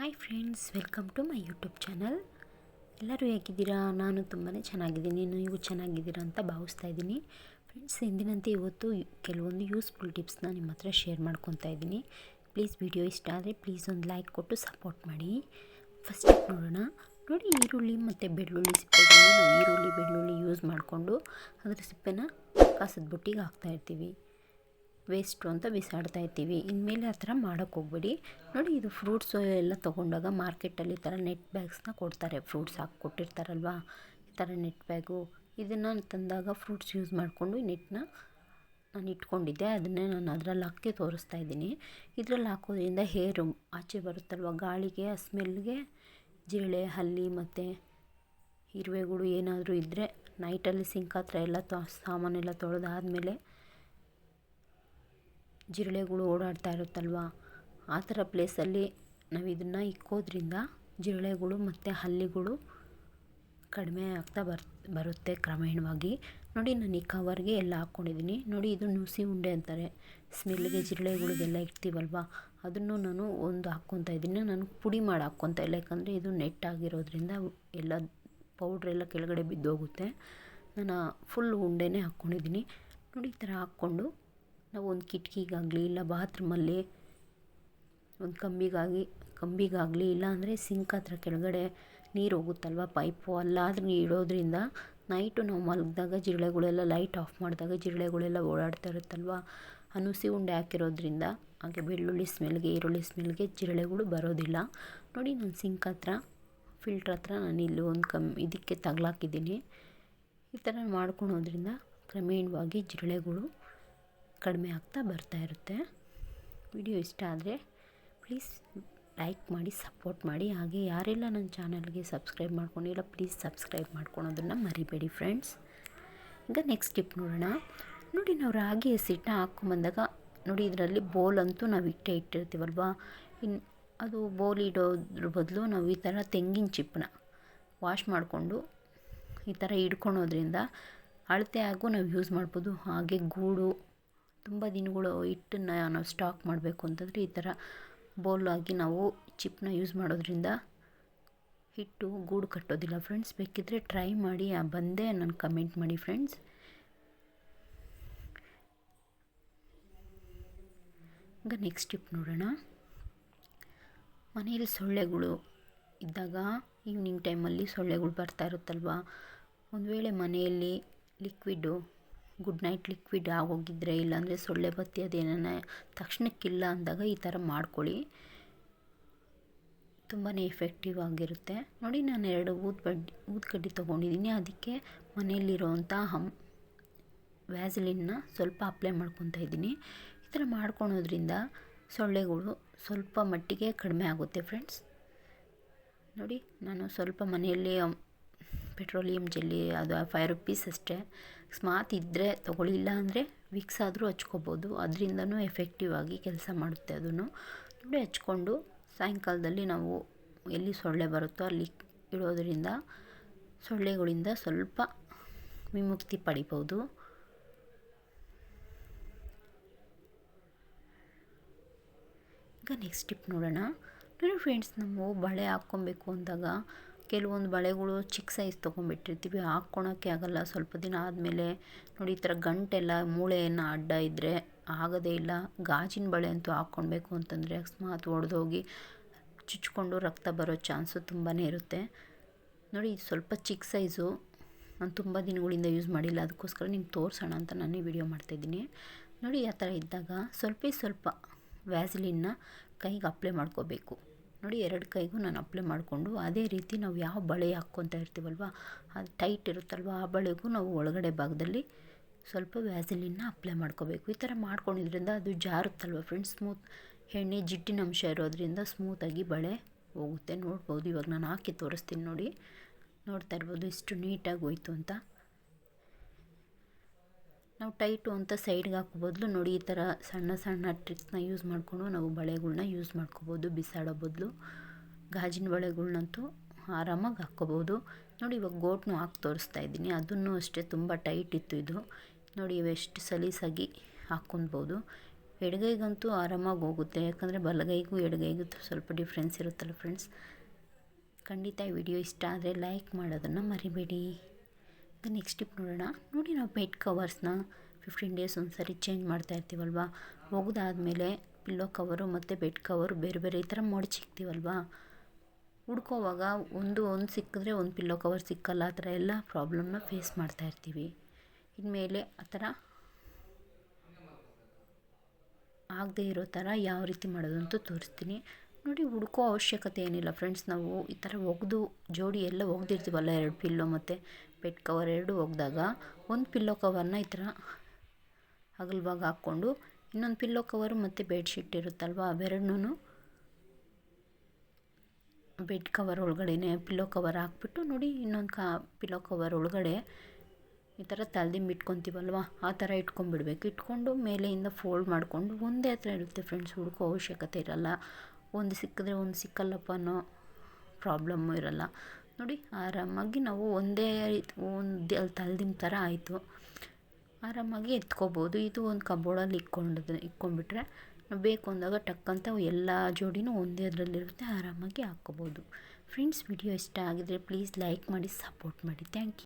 Hi friends welcome to my YouTube channel ಎಲ್ಲರೂ ಹೇಗಿದ್ದೀರಾ? ನಾನು ತುಂಬಾ ಚೆನ್ನಾಗಿದ್ದೀನಿ. ನೀವು ಚೆನ್ನಾಗಿದ್ದೀರಾ ಅಂತ ಭಾವಿಸ್ತಾ ಇದ್ದೀನಿ. ಫ್ರೆಂಡ್ಸ್ ಎಂದಿನಂತೆ ಇವತ್ತು ಕೆಲವೊಂದು ಯೂಸ್ಫುಲ್ ಟಿಪ್ಸ್ನ ನಿಮ್ಮ ಹತ್ರ ಶೇರ್ ಮಾಡ್ಕೊತಾ ಇದ್ದೀನಿ. ಪ್ಲೀಸ್ ವಿಡಿಯೋ ಇಷ್ಟ ಆದರೆ ಪ್ಲೀಸ್ ಒಂದು ಲೈಕ್ ಕೊಟ್ಟು ಸಪೋರ್ಟ್ ಮಾಡಿ. ಫಸ್ಟ್ ನೋಡೋಣ. ನೋಡಿ ಈರುಳ್ಳಿ ಮತ್ತು ಬೆಳ್ಳುಳ್ಳಿ ಸಿಪ್ಪೆಗಳನ್ನ ನಾವು ಈರುಳ್ಳಿ ಬೆಳ್ಳುಳ್ಳಿ ಯೂಸ್ ಮಾಡಿಕೊಂಡು ಅದರ ಸಿಪ್ಪೆನ ಕಸದ ಬುಟ್ಟಿಗೆ ಹಾಕ್ತಾಯಿರ್ತೀವಿ ವೇಸ್ಟು ಅಂತ ಬಿಸಾಡ್ತಾ ಇರ್ತೀವಿ ಇನ್ಮೇಲೆ ಆ ಥರ ಮಾಡೋಕ್ಕೆ ಹೋಗ್ಬೇಡಿ. ನೋಡಿ ಇದು ಫ್ರೂಟ್ಸು ಎಲ್ಲ ತೊಗೊಂಡಾಗ ಮಾರ್ಕೆಟಲ್ಲಿ ಈ ಥರ ನೆಟ್ ಬ್ಯಾಗ್ಸ್ನ ಕೊಡ್ತಾರೆ. ಫ್ರೂಟ್ಸ್ ಹಾಕಿ ಕೊಟ್ಟಿರ್ತಾರಲ್ವ ಈ ಥರ ನೆಟ್ ಬ್ಯಾಗು ಇದನ್ನು ತಂದಾಗ ಫ್ರೂಟ್ಸ್ ಯೂಸ್ ಮಾಡಿಕೊಂಡು ನೆಟ್ನ ನಾನು ಇಟ್ಕೊಂಡಿದ್ದೆ. ಅದನ್ನೇ ನಾನು ಅದರಲ್ಲಿ ಹಾಕಿ ತೋರಿಸ್ತಾ ಇದ್ದೀನಿ. ಇದರಲ್ಲಿ ಹಾಕೋದ್ರಿಂದ ಹೇರು ಆಚೆ ಬರುತ್ತಲ್ವ? ಗಾಳಿಗೆ, ಆ ಸ್ಮೆಲ್ಗೆ ಜಿರಳೆ ಹಲ್ಲಿ ಮತ್ತು ಇರುವೆಗಳು ಏನಾದರೂ ಇದ್ದರೆ ನೈಟಲ್ಲಿ ಸಿಂಕ್ ಹತ್ರ ಎಲ್ಲ ತೊ ಸಾಮಾನೆಲ್ಲ ತೊಳೆದಾದ್ಮೇಲೆ ಜಿರಳೆಗಳು ಓಡಾಡ್ತಾ ಇರುತ್ತಲ್ವ? ಆ ಥರ ಪ್ಲೇಸಲ್ಲಿ ನಾವು ಇದನ್ನು ಇಕ್ಕೋದ್ರಿಂದ ಜಿರಳೆಗಳು ಮತ್ತು ಹಲ್ಲಿಗಳು ಕಡಿಮೆ ಆಗ್ತಾ ಬರ್, ಬರುತ್ತೆ ಕ್ರಮೇಣವಾಗಿ. ನೋಡಿ ನಾನು ಈ ಕವರ್ಗೆ ಎಲ್ಲ ಹಾಕ್ಕೊಂಡಿದ್ದೀನಿ. ನೋಡಿ ಇದು ನುಸಿ ಉಂಡೆ ಅಂತಾರೆ. ಸ್ಮೆಲ್ಗೆ ಜಿರಳೆಗಳಿಗೆಲ್ಲ ಇಡ್ತೀವಲ್ವ? ಅದನ್ನು ನಾನು ಒಂದು ಹಾಕ್ಕೊತಾ ಇದ್ದೀನಿ. ನಾನು ಪುಡಿ ಮಾಡಿ ಹಾಕ್ಕೊತಾ ಇಲ್ಲ. ಯಾಕಂದರೆ ಇದು ನೆಟ್ ಆಗಿರೋದ್ರಿಂದ ಎಲ್ಲ ಪೌಡ್ರೆಲ್ಲ ಕೆಳಗಡೆ ಬಿದ್ದೋಗುತ್ತೆ. ನಾನು ಫುಲ್ ಉಂಡೆನೇ ಹಾಕ್ಕೊಂಡಿದ್ದೀನಿ. ನೋಡಿ ಈ ಥರ ಹಾಕ್ಕೊಂಡು ನಾವು ಒಂದು ಕಿಟಕಿಗಾಗಲಿ ಇಲ್ಲ ಬಾತ್ರೂಮಲ್ಲಿ, ಒಂದು ಕಂಬಿಗಾಗಿ, ಕಂಬಿಗಾಗಲಿ ಇಲ್ಲ ಅಂದರೆ ಸಿಂಕ್ ಹತ್ರ ಕೆಳಗಡೆ ನೀರು ಹೋಗುತ್ತಲ್ವ, ಪೈಪು ಅಲ್ಲಾದ್ರೂ ಇಡೋದ್ರಿಂದ ನೈಟು ನಾವು ಮಲಗಿದಾಗ ಜಿರಳೆಗಳೆಲ್ಲ ಲೈಟ್ ಆಫ್ ಮಾಡಿದಾಗ ಜಿರಳೆಗಳೆಲ್ಲ ಓಡಾಡ್ತಾ ಇರುತ್ತಲ್ವ ಆ ನುಸಿ ಉಂಡೆ ಹಾಕಿರೋದ್ರಿಂದ ಹಾಗೆ ಬೆಳ್ಳುಳ್ಳಿ ಸ್ಮೆಲ್ಗೆ, ಈರುಳ್ಳಿ ಸ್ಮೆಲ್ಗೆ ಜಿರಳೆಗಳು ಬರೋದಿಲ್ಲ. ನೋಡಿ ನಾನು ಸಿಂಕ್ ಹತ್ರ, ಫಿಲ್ಟ್ರ್ ಹತ್ರ ನಾನು ಇಲ್ಲಿ ಒಂದು ಕಮ್, ಇದಕ್ಕೆ ತಗ್ಲಾಕಿದ್ದೀನಿ. ಈ ಥರ ಮಾಡ್ಕೊಳೋದ್ರಿಂದ ಕ್ರಮೇಣವಾಗಿ ಜಿರಳೆಗಳು ಕಡಿಮೆ ಆಗ್ತಾ ಬರ್ತಾ ಇರುತ್ತೆ. ವಿಡಿಯೋ ಇಷ್ಟ ಆದರೆ ಪ್ಲೀಸ್ ಲೈಕ್ ಮಾಡಿ, ಸಪೋರ್ಟ್ ಮಾಡಿ. ಹಾಗೆ ಯಾರೆಲ್ಲ ನನ್ನ ಚಾನಲ್ಗೆ ಸಬ್ಸ್ಕ್ರೈಬ್ ಮಾಡ್ಕೊಂಡಿಲ್ಲ, ಪ್ಲೀಸ್ ಸಬ್ಸ್ಕ್ರೈಬ್ ಮಾಡ್ಕೊಳೋದನ್ನು ಮರಿಬೇಡಿ ಫ್ರೆಂಡ್ಸ್. ಈಗ ನೆಕ್ಸ್ಟ್ ಟಿಪ್ ನೋಡೋಣ. ನೋಡಿ, ನಾವು ರಾಗಿ ಹಸಿಟ್ಟನ್ನ ಹಾಕ್ಕೊಂಬಂದಾಗ ನೋಡಿ, ಇದರಲ್ಲಿ ಬೋಲ್ ಅಂತೂ ನಾವು ಇಟ್ಟೇ ಇಟ್ಟಿರ್ತೀವಲ್ವಾ? ಇನ್ನು ಅದು ಬೋಲ್ ಇಡೋದ್ರ ಬದಲು ನಾವು ಈ ಥರ ತೆಂಗಿನ ಚಿಪ್ಪನ್ನ ವಾಶ್ ಮಾಡಿಕೊಂಡು ಈ ಥರ ಹಿಡ್ಕೊಳೋದ್ರಿಂದ ಅಳತೆ ಆಗು, ನಾವು ಯೂಸ್ ಮಾಡ್ಬೋದು. ಹಾಗೆ ಗೂಡು ತುಂಬ ದಿನಗಳು ಹಿಟ್ಟನ್ನು ನಾವು ಸ್ಟಾಕ್ ಮಾಡಬೇಕು ಅಂತಂದರೆ ಈ ಥರ ಬೌಲಾಗಿ ನಾವು ಚಿಪ್ಪನ್ನ ಯೂಸ್ ಮಾಡೋದ್ರಿಂದ ಹಿಟ್ಟು ಗೂಡು ಕಟ್ಟೋದಿಲ್ಲ ಫ್ರೆಂಡ್ಸ್. ಬೇಕಿದ್ದರೆ ಟ್ರೈ ಮಾಡಿ ಬಂದೇ ನಾನು ಕಮೆಂಟ್ ಮಾಡಿ ಫ್ರೆಂಡ್ಸ್. ಈಗ ನೆಕ್ಸ್ಟ್ ಟಿಪ್ ನೋಡೋಣ. ಮನೆಯಲ್ಲಿ ಸೊಳ್ಳೆಗಳು ಇದ್ದಾಗ ಈವ್ನಿಂಗ್ ಟೈಮಲ್ಲಿ ಸೊಳ್ಳೆಗಳು ಬರ್ತಾ ಇರುತ್ತಲ್ವ? ಒಂದು ವೇಳೆ ಮನೆಯಲ್ಲಿ ಲಿಕ್ವಿಡ್ಡು ಗುಡ್ ನೈಟ್ ಲಿಕ್ವಿಡ್ ಆಗೋಗಿದ್ರೆ ಇಲ್ಲಾಂದರೆ ಸೊಳ್ಳೆ ಬತ್ತಿ ಅದೇನ ತಕ್ಷಣಕ್ಕಿಲ್ಲ ಅಂದಾಗ ಈ ಥರ ಮಾಡ್ಕೊಳ್ಳಿ. ತುಂಬಾ ಎಫೆಕ್ಟಿವ್ ಆಗಿರುತ್ತೆ. ನೋಡಿ ನಾನು ಎರಡು ಊದು ಬಡ್ಡಿ ಊದ್ಕಡ್ಡಿ ತೊಗೊಂಡಿದ್ದೀನಿ. ಅದಕ್ಕೆ ಮನೆಯಲ್ಲಿರೋವಂಥ ಹಮ್ ವ್ಯಾಸಲಿನ್ನ ಸ್ವಲ್ಪ ಅಪ್ಲೈ ಮಾಡ್ಕೊತಾ ಇದ್ದೀನಿ. ಈ ಥರ ಮಾಡ್ಕೊಳೋದ್ರಿಂದ ಸೊಳ್ಳೆಗಳು ಸ್ವಲ್ಪ ಮಟ್ಟಿಗೆ ಕಡಿಮೆ ಆಗುತ್ತೆ ಫ್ರೆಂಡ್ಸ್ ನೋಡಿ ನಾನು ಸ್ವಲ್ಪ ಮನೆಯಲ್ಲಿ ಪೆಟ್ರೋಲಿಯಂ ಜೆಲ್ಲಿ, ಅದು ಫೈವ್ ರುಪೀಸ್ ಅಷ್ಟೇ. ಸ್ಮಾತ್ ಇದ್ದರೆ ತೊಗೊಳ್ಳಿಲ್ಲ ಅಂದರೆ ವಿಕ್ಸ್ ಆದರೂ ಹಚ್ಕೋಬೋದು. ಅದರಿಂದನೂ ಎಫೆಕ್ಟಿವ್ ಆಗಿ ಕೆಲಸ ಮಾಡುತ್ತೆ ಅದನ್ನು. ನೋಡಿ, ಹಚ್ಕೊಂಡು ಸಾಯಂಕಾಲದಲ್ಲಿ ನಾವು ಎಲ್ಲಿ ಸೊಳ್ಳೆ ಬರುತ್ತೋ ಅಲ್ಲಿ ಇಡೋದರಿಂದ ಸೊಳ್ಳೆಗಳಿಂದ ಸ್ವಲ್ಪ ವಿಮುಕ್ತಿ ಪಡಿಬೋದು. ಈಗ ನೆಕ್ಸ್ಟ್ ಟಿಪ್ ನೋಡೋಣ. ನೋಡಿ ಫ್ರೆಂಡ್ಸ್ ನಾವು ಬಳೆ ಹಾಕ್ಕೊಬೇಕು ಅಂದಾಗ ಕೆಲವೊಂದು ಬಳೆಗಳು ಚಿಕ್ಕ ಸೈಜ್ ತೊಗೊಂಬಿಟ್ಟಿರ್ತೀವಿ ಹಾಕ್ಕೊಳಕ್ಕೆ ಆಗಲ್ಲ. ಸ್ವಲ್ಪ ದಿನ ಆದಮೇಲೆ ನೋಡಿ ಈ ಥರ ಗಂಟೆಲ್ಲ ಮೂಳೆಯನ್ನು ಅಡ್ಡ ಇದ್ದರೆ ಆಗೋದೇ ಇಲ್ಲ. ಗಾಜಿನ ಬಳೆ ಅಂತೂ ಹಾಕ್ಕೊಳ್ಬೇಕು ಅಂತಂದರೆ ಅಕಸ್ಮಾತ್ ಒಡೆದೋಗಿ ಚುಚ್ಕೊಂಡು ರಕ್ತ ಬರೋ ಚಾನ್ಸು ತುಂಬಾ ಇರುತ್ತೆ. ನೋಡಿ ಸ್ವಲ್ಪ ಚಿಕ್ಕ ಸೈಜು. ನಾನು ತುಂಬ ದಿನಗಳಿಂದ ಯೂಸ್ ಮಾಡಿಲ್ಲ, ಅದಕ್ಕೋಸ್ಕರ ನಿಮ್ಗೆ ತೋರಿಸೋಣ ಅಂತ ನಾನು ವಿಡಿಯೋ ಮಾಡ್ತಾಯಿದ್ದೀನಿ ನೋಡಿ ಆ ಥರ ಇದ್ದಾಗ ಸ್ವಲ್ಪ ಸ್ವಲ್ಪ ವ್ಯಾಸಲಿನ್ನ ಕೈಗೆ ಅಪ್ಲೈ ಮಾಡ್ಕೋಬೇಕು. ನೋಡಿ ಎರಡು ಕೈಗೂ ನಾನು ಅಪ್ಲೈ ಮಾಡಿಕೊಂಡು ಅದೇ ರೀತಿ ನಾವು ಯಾವ ಬಳೆ ಹಾಕ್ಕೊತಾ ಇರ್ತೀವಲ್ವ, ಅದು ಟೈಟ್ ಇರುತ್ತಲ್ವ, ಆ ಬಳೆಗೂ ನಾವು ಒಳಗಡೆ ಭಾಗದಲ್ಲಿ ಸ್ವಲ್ಪ ವ್ಯಾಸಲಿನ್ನ ಅಪ್ಲೈ ಮಾಡ್ಕೋಬೇಕು. ಈ ಥರ ಮಾಡ್ಕೊಂಡಿದ್ರಿಂದ ಅದು ಜಾರುತ್ತಲ್ವ ಫ್ರೆಂಡ್ಸ್ ಸ್ಮೂತ್ ಎಣ್ಣೆ ಜಿಡ್ಡಿನ ಅಂಶ ಇರೋದ್ರಿಂದ ಸ್ಮೂತಾಗಿ ಬಳೆ ಹೋಗುತ್ತೆ. ನೋಡ್ಬೋದು, ಇವಾಗ ನಾನು ಹಾಕಿ ತೋರಿಸ್ತೀನಿ ನೋಡಿ. ನೋಡ್ತಾ ಇರ್ಬೋದು, ಇಷ್ಟು ನೀಟಾಗಿ ಹೋಯ್ತು ಅಂತ. ನಾವು ಟೈಟು ಅಂತ ಸೈಡ್ಗೆ ಹಾಕೋ ಬದಲು ನೋಡಿ ಈ ಥರ ಸಣ್ಣ ಸಣ್ಣ ಟ್ರಿಕ್ಸ್ನ ಯೂಸ್ ಮಾಡಿಕೊಂಡು ನಾವು ಬಳೆಗಳ್ನ ಯೂಸ್ ಮಾಡ್ಕೋಬೋದು, ಬಿಸಾಡೋ ಬದಲು. ಗಾಜಿನ ಬಳೆಗಳ್ನಂತೂ ಆರಾಮಾಗಿ ಹಾಕ್ಕೋಬೋದು. ನೋಡಿ ಇವಾಗ ಗೋಟ್ನೂ ಹಾಕಿ ತೋರಿಸ್ತಾ ಇದ್ದೀನಿ. ಅದನ್ನು ಅಷ್ಟೇ ತುಂಬ ಟೈಟ್ ಇತ್ತು ಇದು. ನೋಡಿ ಇವೆಷ್ಟು ಸಲೀಸಾಗಿ ಹಾಕ್ಕೊಬೋದು ಎಡಗೈಗಂತೂ ಆರಾಮಾಗಿ ಹೋಗುತ್ತೆ. ಯಾಕಂದರೆ ಬಲಗೈಗೂ ಎಡಗೈಗೂ ಸ್ವಲ್ಪ ಡಿಫ್ರೆನ್ಸ್ ಇರುತ್ತಲ್ಲ ಫ್ರೆಂಡ್ಸ್. ಖಂಡಿತ ಈ ವಿಡಿಯೋ ಇಷ್ಟ ಆದರೆ ಲೈಕ್ ಮಾಡೋದನ್ನು ಮರಿಬೇಡಿ. ನೆಕ್ಸ್ಟ್ ಟಿಪ್ ನೋಡೋಣ. ನೋಡಿ ನಾವು ಬೆಡ್ ಕವರ್ಸ್ನ ಫಿಫ್ಟೀನ್ ಡೇಸ್ ಒಂದು ಸರಿ ಚೇಂಜ್ ಮಾಡ್ತಾ ಇರ್ತೀವಲ್ವ? ಒಗೆದಾದ್ಮೇಲೆ ಪಿಲ್ಲೋ ಕವರು ಮತ್ತು ಬೆಡ್ ಕವರು ಬೇರೆ ಬೇರೆ ಈ ಥರ ಮಡಚಿಕ್ತೀವಲ್ವಾ ಹುಡ್ಕೋವಾಗ ಒಂದು ಒಂದು ಸಿಕ್ಕಿದ್ರೆ ಒಂದು ಪಿಲ್ಲೋ ಕವರ್ ಸಿಕ್ಕಲ್ಲ, ಆ ಥರ ಎಲ್ಲ ಪ್ರಾಬ್ಲಮ್ನ ಫೇಸ್ ಮಾಡ್ತಾ ಇರ್ತೀವಿ. ಇನ್ಮೇಲೆ ಆ ಥರ ಆಗದೇ ಇರೋ ಥರ ಯಾವ ರೀತಿ ಮಾಡೋದು ಅಂತ ತೋರಿಸ್ತೀನಿ. ನೋಡಿ ಹುಡ್ಕೋ ಅವಶ್ಯಕತೆ ಏನಿಲ್ಲ ಫ್ರೆಂಡ್ಸ್ ನಾವು ಈ ಥರ ಒಗೆದು ಜೋಡಿ ಎಲ್ಲ ಒಗ್ದಿರ್ತೀವಲ್ಲ ಎರಡು ಪಿಲ್ಲೋ ಮತ್ತು ಬೆಡ್ ಕವರ್ ಎರಡು ಒಗೆದಾಗ, ಒಂದು ಪಿಲ್ಲೋ ಕವರ್ನ ಈ ಥರ ಅಗಲವಾಗಿ ಹಾಕ್ಕೊಂಡು ಇನ್ನೊಂದು ಪಿಲ್ಲೋ ಕವರು ಮತ್ತು ಬೆಡ್ಶೀಟ್ ಇರುತ್ತಲ್ವ, ಅವೆರಡನ್ನೂ ಬೆಡ್ ಕವರ್ ಒಳಗಡೆನೇ ಪಿಲ್ಲೋ ಕವರ್ ಹಾಕ್ಬಿಟ್ಟು ನೋಡಿ ಇನ್ನೊಂದು ಕಾ ಪಿಲ್ಲೋ ಕವರ್ ಒಳಗಡೆ ಈ ಥರ ತಲೆದಿಂಬು ಇಟ್ಕೊತೀವಲ್ವ, ಆ ಥರ ಇಟ್ಕೊಂಡ್ಬಿಡ್ಬೇಕು. ಇಟ್ಕೊಂಡು ಮೇಲೆಯಿಂದ ಫೋಲ್ಡ್ ಮಾಡಿಕೊಂಡು ಒಂದೇ ಹತ್ರ ಇರುತ್ತೆ ಫ್ರೆಂಡ್ಸ್ ಹುಡುಕೋ ಅವಶ್ಯಕತೆ ಇರಲ್ಲ. ಒಂದು ಸಿಕ್ಕಿದ್ರೆ ಒಂದು ಸಿಕ್ಕಲ್ಲಪ್ಪ ಅನ್ನೋ ಪ್ರಾಬ್ಲಮ್ಮು ಇರಲ್ಲ. ನೋಡಿ, ಆರಾಮಾಗಿ ನಾವು ಒಂದೇ ಒಂದು ಅಲ್ಲಿ ತಲೆದಿಂಬು ಥರ ಆಯಿತು. ಆರಾಮಾಗಿ ಎತ್ಕೋಬೋದು. ಇದು ಒಂದು ಕಬೋರ್ಡಲ್ಲಿ ಇಕ್ಕೊಂಡು ಇಕ್ಕೊಂಡ್ಬಿಟ್ರೆ ಬೇಕು ಅಂದಾಗ ಟಕ್ಕಂತ ಎಲ್ಲ ಜೋಡಿನೂ ಒಂದೇ ಅದರಲ್ಲಿರುತ್ತೆ. ಆರಾಮಾಗಿ ಹಾಕ್ಕೋಬೋದು. ಫ್ರೆಂಡ್ಸ್, ವಿಡಿಯೋ ಇಷ್ಟ ಆಗಿದ್ರೆ ಪ್ಲೀಸ್ ಲೈಕ್ ಮಾಡಿ, ಸಪೋರ್ಟ್ ಮಾಡಿ. Thank you.